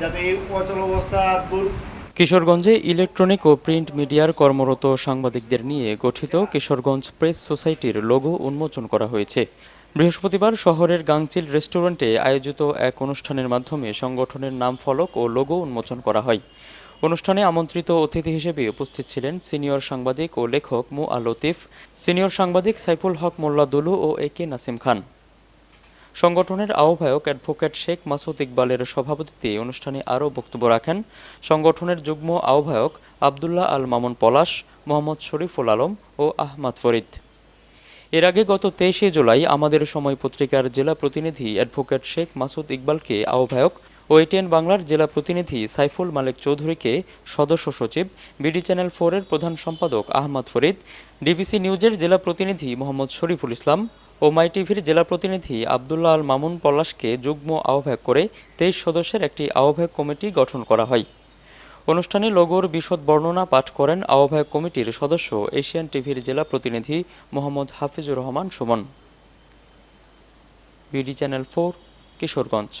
যাতে এই অচল অবস্থা দূর কিশোরগঞ্জে ইলেকট্রনিক ও প্রিন্ট মিডিয়ার কর্মরত সাংবাদিকদের নিয়ে গঠিত কিশোরগঞ্জ প্রেস সোসাইটির লোগো উন্মোচন করা হয়েছে। বৃহস্পতিবার শহরের গাংচিল রেস্টুরেন্টে আয়োজিত এক অনুষ্ঠানের মাধ্যমে সংগঠনের নাম ফলক ও লোগো উন্মোচন করা হয়। অনুষ্ঠানে আমন্ত্রিত অতিথি হিসেবে উপস্থিত ছিলেন সিনিয়র সাংবাদিক ও লেখক মু আ লতিফ সিনিয়র সাংবাদিক সাইফুল হক মোল্লা দুলু ও এ কে নাসিম খান। সংগঠনের আহ্বায়ক অ্যাডভোকেট শেখ মাসুদ ইকবালের সভাপতিত্বে অনুষ্ঠানে আরও বক্তব্য রাখেন সংগঠনের যুগ্ম আহ্বায়ক আবদুল্লাহ আল মামুন পলাশ, মোহাম্মদ শরীফুল আলম ও আহমদ ফরিদ। এর আগে গত তেইশে জুলাই আমাদের সময় পত্রিকার জেলা প্রতিনিধি অ্যাডভোকেট শেখ মাসুদ ইকবালকে আহ্বায়ক ও এটিএন বাংলার জেলা প্রতিনিধি সাইফুল মালিক চৌধুরীকে সদস্য সচিব, বিডি চ্যানেল ফোরের প্রধান সম্পাদক আহমদ ফরিদ, ডিবিসি নিউজের জেলা প্রতিনিধি মোহাম্মদ শরীফুল ইসলাম ও মাই টিভির জেলা প্রতিনিধি আবদুল্লাহ আল মামুন পলাশকে যুগ্ম আহ্বায়ক করে তেইশ সদস্যের একটি আহ্বায়ক কমিটি গঠন করা হয়। অনুষ্ঠানে লোগোর বিশদ বর্ণনা পাঠ করেন আহ্বায়ক কমিটির সদস্য এশিয়ান টিভির জেলা প্রতিনিধি Mohammad Hafizur Rahman Suman. BD channel four, Kishoreganj.